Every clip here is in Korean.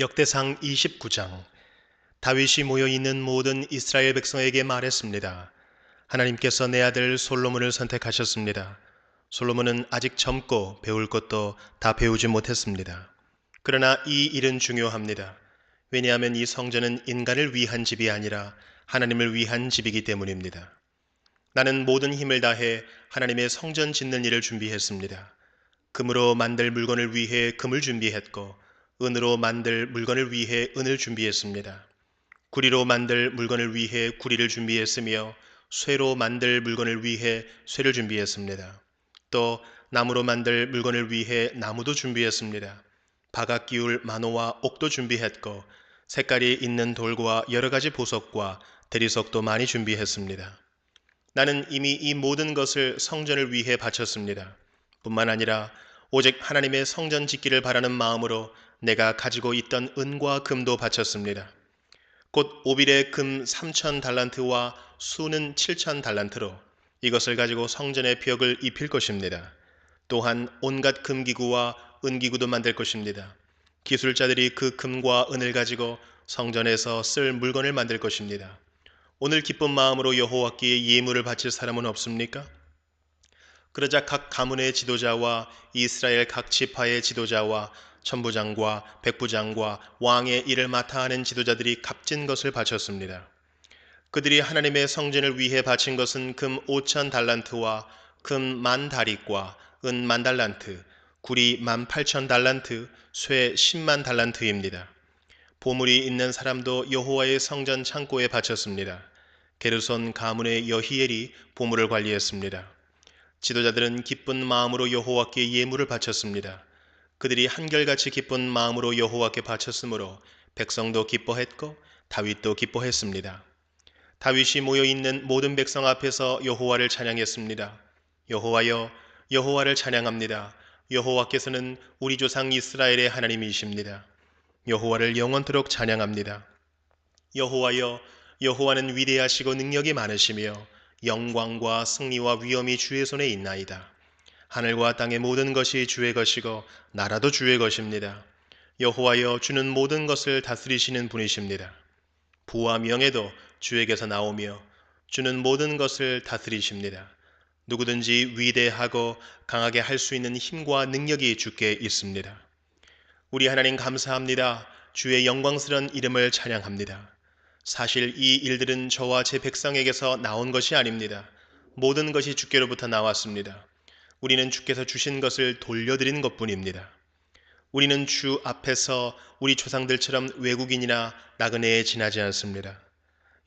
역대상 29장 다윗이 모여 있는 모든 이스라엘 백성에게 말했습니다. 하나님께서 내 아들 솔로몬을 선택하셨습니다. 솔로몬은 아직 젊고 배울 것도 다 배우지 못했습니다. 그러나 이 일은 중요합니다. 왜냐하면 이 성전은 인간을 위한 집이 아니라 하나님을 위한 집이기 때문입니다. 나는 모든 힘을 다해 하나님의 성전 짓는 일을 준비했습니다. 금으로 만들 물건을 위해 금을 준비했고 은으로 만들 물건을 위해 은을 준비했습니다. 구리로 만들 물건을 위해 구리를 준비했으며 쇠로 만들 물건을 위해 쇠를 준비했습니다. 또 나무로 만들 물건을 위해 나무도 준비했습니다. 바각 기울 만호와 옥도 준비했고 색깔이 있는 돌과 여러 가지 보석과 대리석도 많이 준비했습니다. 나는 이미 이 모든 것을 성전을 위해 바쳤습니다. 뿐만 아니라 오직 하나님의 성전 짓기를 바라는 마음으로 내가 가지고 있던 은과 금도 바쳤습니다. 곧 오빌의 금 3천 달란트와 수는 7천 달란트로 이것을 가지고 성전의 벽을 입힐 것입니다. 또한 온갖 금기구와 은기구도 만들 것입니다. 기술자들이 그 금과 은을 가지고 성전에서 쓸 물건을 만들 것입니다. 오늘 기쁜 마음으로 여호와께 예물을 바칠 사람은 없습니까? 그러자 각 가문의 지도자와 이스라엘 각 지파의 지도자와 천부장과 백부장과 왕의 일을 맡아 하는 지도자들이 값진 것을 바쳤습니다. 그들이 하나님의 성전을 위해 바친 것은 금 5천 달란트와 금 만 다리과 은 만 달란트, 구리 만 8천 달란트, 쇠 10만 달란트입니다. 보물이 있는 사람도 여호와의 성전 창고에 바쳤습니다. 게르손 가문의 여히엘이 보물을 관리했습니다. 지도자들은 기쁜 마음으로 여호와께 예물을 바쳤습니다. 그들이 한결같이 기쁜 마음으로 여호와께 바쳤으므로 백성도 기뻐했고 다윗도 기뻐했습니다. 다윗이 모여 있는 모든 백성 앞에서 여호와를 찬양했습니다. 여호와여 여호와를 찬양합니다. 여호와께서는 우리 조상 이스라엘의 하나님이십니다. 여호와를 영원토록 찬양합니다. 여호와여 여호와는 위대하시고 능력이 많으시며 영광과 승리와 위엄이 주의 손에 있나이다. 하늘과 땅의 모든 것이 주의 것이고 나라도 주의 것입니다. 여호와여 주는 모든 것을 다스리시는 분이십니다. 부와 명예도 주에게서 나오며 주는 모든 것을 다스리십니다. 누구든지 위대하고 강하게 할 수 있는 힘과 능력이 주께 있습니다. 우리 하나님 감사합니다. 주의 영광스런 이름을 찬양합니다. 사실 이 일들은 저와 제 백성에게서 나온 것이 아닙니다. 모든 것이 주께로부터 나왔습니다. 우리는 주께서 주신 것을 돌려드린 것 뿐입니다. 우리는 주 앞에서 우리 조상들처럼 외국인이나 나그네에 지나지 않습니다.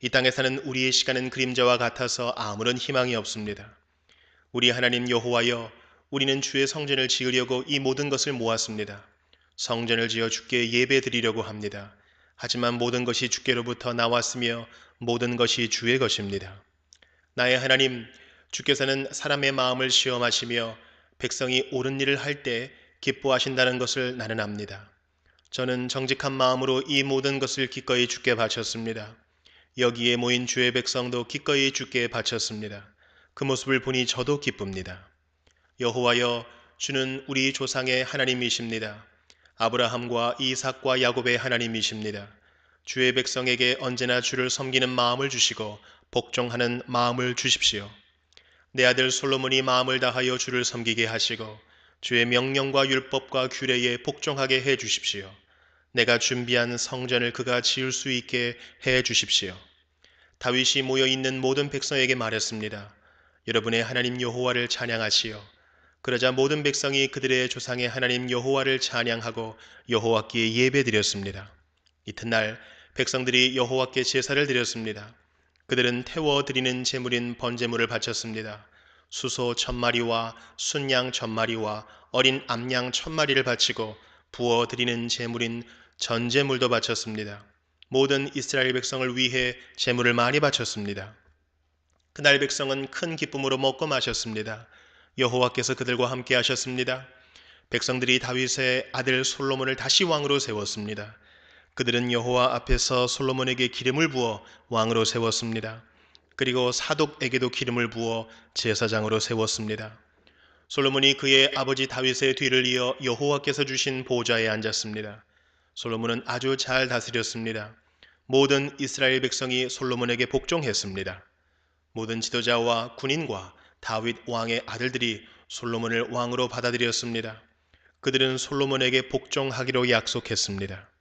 이 땅에 사는 우리의 시간은 그림자와 같아서 아무런 희망이 없습니다. 우리 하나님 여호와여, 우리는 주의 성전을 지으려고 이 모든 것을 모았습니다. 성전을 지어 주께 예배 드리려고 합니다. 하지만 모든 것이 주께로부터 나왔으며 모든 것이 주의 것입니다. 나의 하나님, 주께서는 사람의 마음을 시험하시며 백성이 옳은 일을 할 때 기뻐하신다는 것을 나는 압니다. 저는 정직한 마음으로 이 모든 것을 기꺼이 주께 바쳤습니다. 여기에 모인 주의 백성도 기꺼이 주께 바쳤습니다. 그 모습을 보니 저도 기쁩니다. 여호와여, 주는 우리 조상의 하나님이십니다. 아브라함과 이삭과 야곱의 하나님이십니다. 주의 백성에게 언제나 주를 섬기는 마음을 주시고 복종하는 마음을 주십시오. 내 아들 솔로몬이 마음을 다하여 주를 섬기게 하시고 주의 명령과 율법과 규례에 복종하게 해 주십시오. 내가 준비한 성전을 그가 지을 수 있게 해 주십시오. 다윗이 모여 있는 모든 백성에게 말했습니다. 여러분의 하나님 여호와를 찬양하시오. 그러자 모든 백성이 그들의 조상의 하나님 여호와를 찬양하고 여호와께 예배드렸습니다. 이튿날 백성들이 여호와께 제사를 드렸습니다. 그들은 태워 드리는 제물인 번제물을 바쳤습니다. 수소 천 마리와 순양 천 마리와 어린 암양 천 마리를 바치고 부어 드리는 제물인 전제물도 바쳤습니다. 모든 이스라엘 백성을 위해 제물을 많이 바쳤습니다. 그날 백성은 큰 기쁨으로 먹고 마셨습니다. 여호와께서 그들과 함께 하셨습니다. 백성들이 다윗의 아들 솔로몬을 다시 왕으로 세웠습니다. 그들은 여호와 앞에서 솔로몬에게 기름을 부어 왕으로 세웠습니다. 그리고 사독에게도 기름을 부어 제사장으로 세웠습니다. 솔로몬이 그의 아버지 다윗의 뒤를 이어 여호와께서 주신 보좌에 앉았습니다. 솔로몬은 아주 잘 다스렸습니다. 모든 이스라엘 백성이 솔로몬에게 복종했습니다. 모든 지도자와 군인과 다윗 왕의 아들들이 솔로몬을 왕으로 받아들였습니다. 그들은 솔로몬에게 복종하기로 약속했습니다.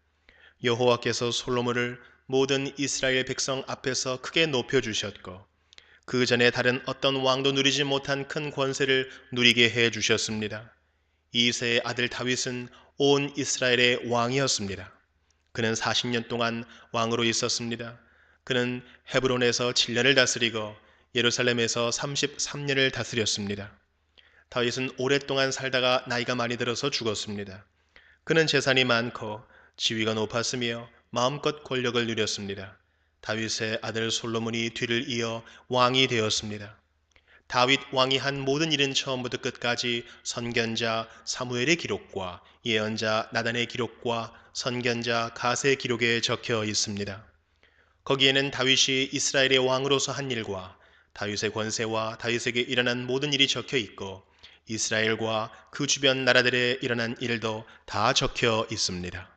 여호와께서 솔로몬을 모든 이스라엘 백성 앞에서 크게 높여 주셨고 그 전에 다른 어떤 왕도 누리지 못한 큰 권세를 누리게 해 주셨습니다. 이세의 아들 다윗은 온 이스라엘의 왕이었습니다. 그는 40년 동안 왕으로 있었습니다. 그는 헤브론에서 7년을 다스리고 예루살렘에서 33년을 다스렸습니다. 다윗은 오랫동안 살다가 나이가 많이 들어서 죽었습니다. 그는 재산이 많고 지위가 높았으며 마음껏 권력을 누렸습니다. 다윗의 아들 솔로몬이 뒤를 이어 왕이 되었습니다. 다윗 왕이 한 모든 일은 처음부터 끝까지 선견자 사무엘의 기록과 예언자 나단의 기록과 선견자 가세의 기록에 적혀 있습니다. 거기에는 다윗이 이스라엘의 왕으로서 한 일과 다윗의 권세와 다윗에게 일어난 모든 일이 적혀 있고 이스라엘과 그 주변 나라들에 일어난 일도 다 적혀 있습니다.